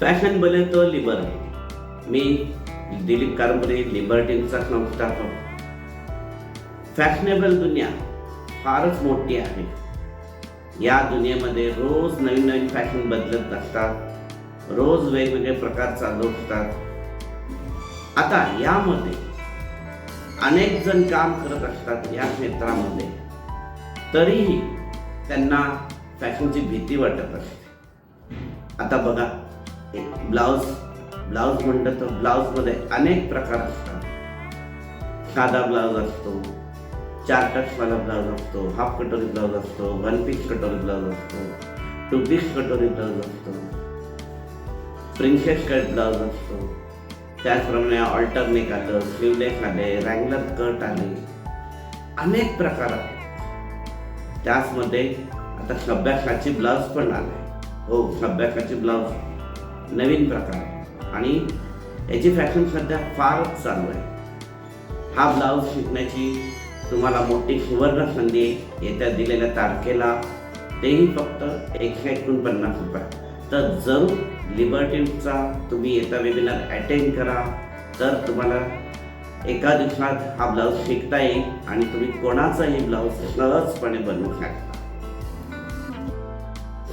Fashion बने तो Libre मी दिलीप कारंबरे लिबर्टीचा संस्थापक फॅशनेबल दुनिया फारच मोठी आहे या दुनियेमध्ये रोज नवीन नवीन फॅशन बदलत असतात रोज वेगवेगळे प्रकार चालू असतात आता यामध्ये अनेक जण काम करत असतात या क्षेत्रामध्ये. तरीही त्यांना फॅशनची भीती वाटत असते. आता बघा ब्लाऊज ब्लाऊज म्हणलं तर ब्लाऊजमध्ये अनेक प्रकार असतात. साधा ब्लाऊज असतो चार टक्सवाला ब्लाऊज असतो हाफ कटोरी ब्लाऊज असतो वन पीस कटोरी ब्लाऊज असतो टू पीस कटोरी ब्लाऊज असतो प्रिन्सेस कट ब्लाऊज असतो. त्याचप्रमाणे ऑल्टरनेक आलं स्लीवलेस आले रँगलर कट आले अनेक प्रकार आहेत. त्याचमध्ये आता सभ्यासाची ब्लाऊज पण आले. हो सभ्यासाची ब्लाऊज नवीन प्रकार. आणि याची फॅशन सध्या फारच चालू आहे. हा ब्लाऊज शिकण्याची तुम्हाला मोठी सुवर्ण संधी येत्या दिलेल्या तारखेला तेही फक्त एकशे एकोणपन्नास रुपये. तर जरूर लिबर्टीचा तुम्ही येता वेबिनार अटेंड करा तर तुम्हाला एका दिवसात हा ब्लाऊज शिकता येईल आणि तुम्ही कोणाचाही ब्लाऊज सहजपणे बनवू शकता.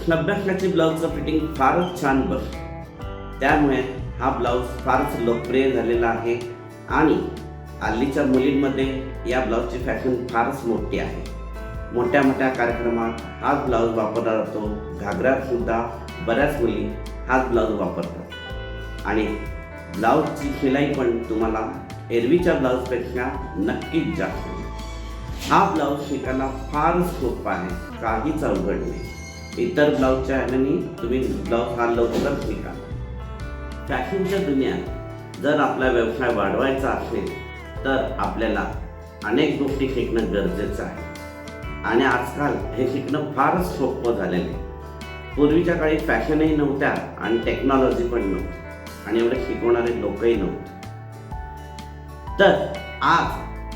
स्नॅपबॅकची ब्लाऊजचं फिटिंग फारच छान बसतं. त्यामुळे हा ब्लाऊज फारच लोकप्रिय झालेला आहे आणि हल्लीच्या मुलींमध्ये या ब्लाऊजची फॅशन फारच मोठी आहे. मोठ्या मोठ्या कार्यक्रमात हाच ब्लाऊज वापरला जातो. घागऱ्यात सुद्धा बऱ्याच मुली हाच ब्लाऊज वापरतात. आणि ब्लाऊजची शिलाई पण तुम्हाला एरवीच्या ब्लाऊजपेक्षा नक्कीच जास्त. हा ब्लाऊज शिकायला फारच सोपा आहे. काहीच अवघड नाही. इतर ब्लाऊजच्या ह्याने तुम्ही ब्लाऊज हा लवकर शिका. फॅशनच्या दुनियात जर आपला व्यवसाय वाढवायचा असेल तर आपल्याला अनेक गोष्टी शिकणं गरजेचं आहे. आणि आजकाल हे शिकणं फारच सोपं झालेलं आहे. पूर्वीच्या काळी फॅशनही नव्हत्या आणि टेक्नॉलॉजी पण नव्हती. आणि एवढे शिकवणारे लोकही नव्हते. तर आज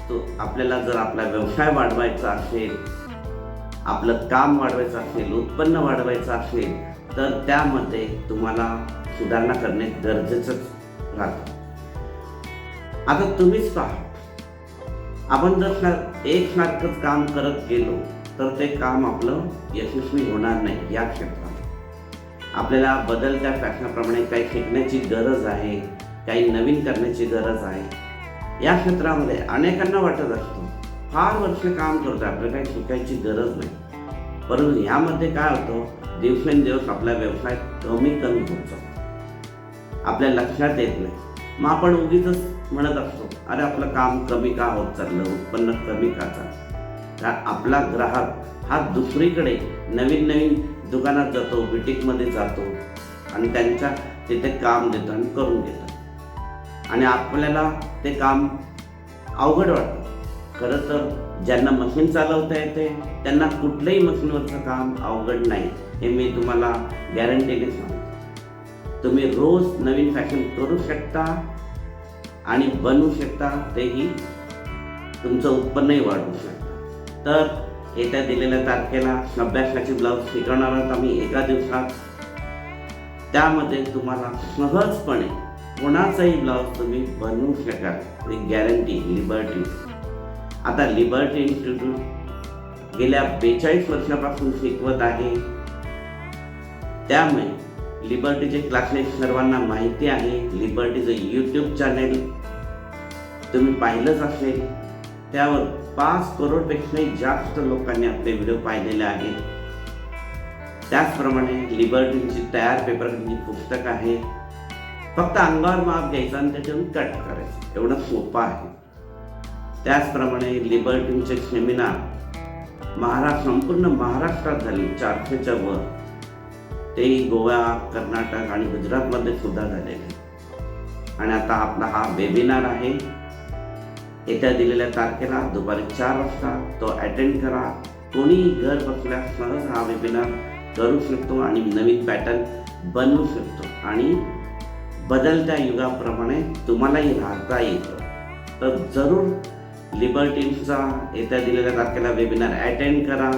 तो आपल्याला जर आपला व्यवसाय वाढवायचा असेल आपलं काम वाढवायचं असेल उत्पन्न वाढवायचं असेल तर त्यामध्ये तुम्हाला सुधारणा करणे गरजेचंच राहतं. आता तुम्हीच पहा. आपण जर एक एकसारखंच काम करत गेलो तर ते काम आपलं यशस्वी होणार नाही या क्षेत्रात. आपल्याला बदलत्या फॅशनाप्रमाणे काही शिकण्याची गरज आहे काही नवीन करण्याची गरज आहे. या क्षेत्रामध्ये अनेकांना वाटत असतं फार वर्ष काम करतो आपल्याला काही शिकायची गरज नाही. परंतु यामध्ये काय होतं दिवसेंदिवस आपला व्यवसाय कमी कमी होत जातो. आपल्या लक्षात येत नाही. मग आपण उगीच म्हणत असतो अरे आपलं काम कमी का होत चाललं? उत्पन्न कमी का चाललं? तर आपला ग्राहक हा दुसरीकडे नवीन नवीन दुकानात जातो बिटिकमध्ये जातो आणि त्यांच्या तिथे काम देतो आणि करून घेतो. आणि आपल्याला ते काम अवघड वाटतं. खरं तर ज्यांना मशीन चालवता येते त्यांना कुठलंही मशीनवरचं काम अवघड नाही. हे मी तुम्हाला गॅरंटीने सांगतो तुम्ही रोज नवीन फॅशन करू शकता आणि बनवू शकता तेही तुमचं उत्पन्नही वाढवू शकता. तर येत्या दिलेल्या तारखेला अभ्यासाची ब्लाऊज शिकवणार आहोत आम्ही एका दिवसात. त्यामध्ये तुम्हाला सहजपणे कोणाचाही ब्लाऊज तुम्ही बनवू शकाल. एक गॅरंटी लिबर्टी आता लिबर्टी इन्स्टिट्यूट गेल्या बेचाळीस वर्षापासून शिकवत आहे. त्यामुळे लिबर्टीचे क्लासमेट सर्वांना माहिती आहे. लिबर्टीचं यूट्यूब चॅनेल तुम्ही पाहिलंच असेल. त्यावर पाच करोडपेक्षाही जास्त लोकांनी आपले व्हिडिओ पाहिलेले आहेत. त्याचप्रमाणे लिबर्टीची तयार पेपरची पुस्तक आहे. फक्त अंगावर माप घ्यायचा आणि त्याच्यातून कट करायचं. एवढं सोपं आहे. त्याचप्रमाणे लिबर्टीचे सेमिनार महाराष्ट्र संपूर्ण महाराष्ट्रात झाले. चारशेच्या वर. तेही गोवा कर्नाटक आणि गुजरातमध्ये सुद्धा झालेले आणि आता आपला हा वेबिनार आहे. येत्या दिलेल्या तारखेला दुपारी चार वाजता तो अटेंड करा. कोणीही घर बसल्या सहज हा वेबिनार करू शकतो आणि नवीन पॅटर्न बनवू शकतो. आणि बदलत्या युगाप्रमाणे तुम्हालाही राहता येतं. तर जरूर लिबर्टीचा येत्या दिलेल्या तारखेला वेबिनार अटेंड करा.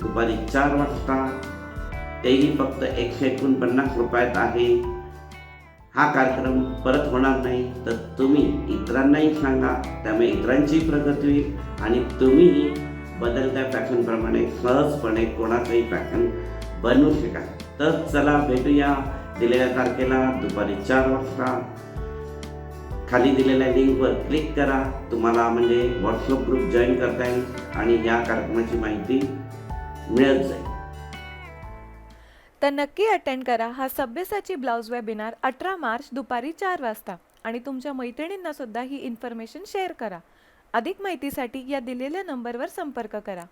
दुपारी चार वाजता तेही फक्त एकशे एकोणपन्नास रुपयात आहे. हा कार्यक्रम परत होणार नाही तर तुम्ही इतरांनाही सांगा त्यामुळे इतरांची प्रगती होईल आणि तुम्हीही बदलत्या फॅशनप्रमाणे सहजपणे कोणाचंही फॅशन बनवू शकाल. तर चला भेटूया दिलेल्या तारखेला दुपारी चार वाजता. खाली दिलेल्या लिंकवर क्लिक करा. तुम्हाला म्हणजे व्हॉट्सअप ग्रुप जॉईन करता येईल आणि या कार्यक्रमाची माहिती मिळत जाईल. तर नक्की अटेंड करा. हा सभ्यसाची ब्लाऊज वेबिनार अठरा मार्च दुपारी चार वाजता. आणि तुमच्या मैत्रिणींना सुद्धा ही इन्फॉर्मेशन शेअर करा. अधिक माहितीसाठी या दिलेल्या नंबरवर संपर्क करा.